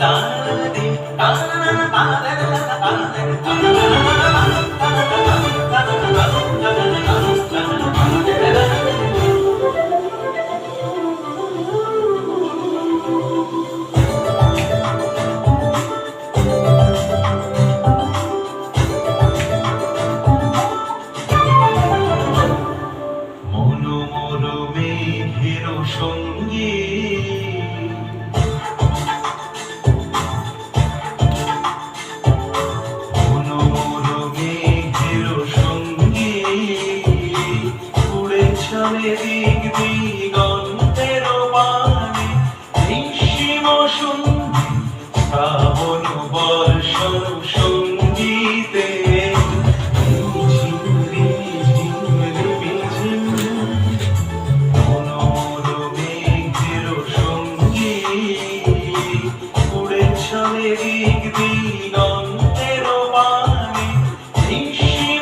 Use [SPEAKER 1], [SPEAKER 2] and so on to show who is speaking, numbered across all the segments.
[SPEAKER 1] Done. মনোমর মেঘের সঙ্গী।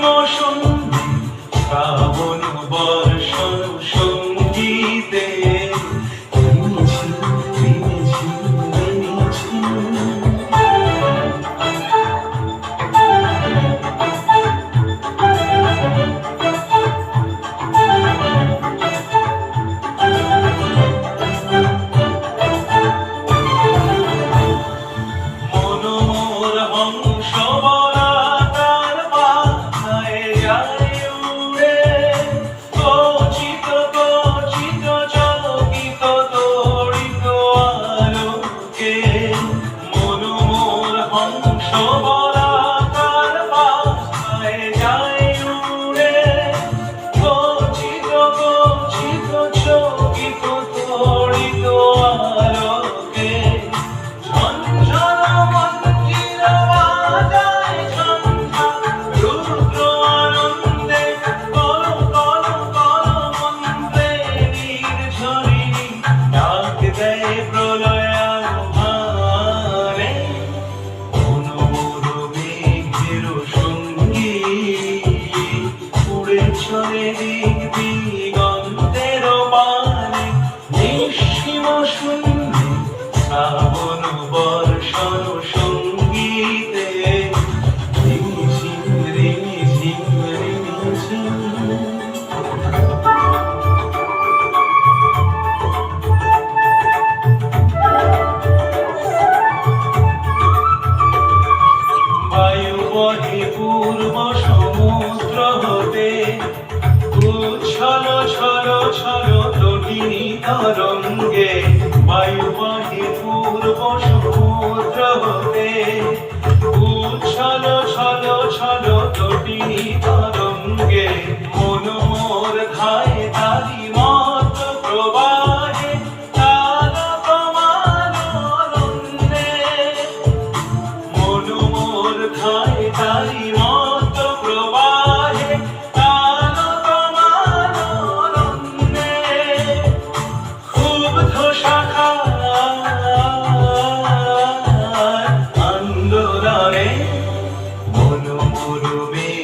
[SPEAKER 1] নিঃসীম হংস বলাকার পাখায় যায় উড়ে। কচিত কচিত চকিত তড়িত আলোকে। ঝঞ্ঝন মঞ্জির বাজায় ঝঞ্ঝা, রুদ্র আনন্দে কল কল কল মন্ত্রে নির্ঝরিণী ডাক দেয় শ্রাবণ বর্ষণ সঙ্গীতে। রিমঝিম রিমঝিম রিমঝিম বায়ু মনোমোর খায় তারি মত প্রবাহে তাল প্রমানন্দে ক্ষুব্ধ শাখা আন্দোলনে মন মেঘের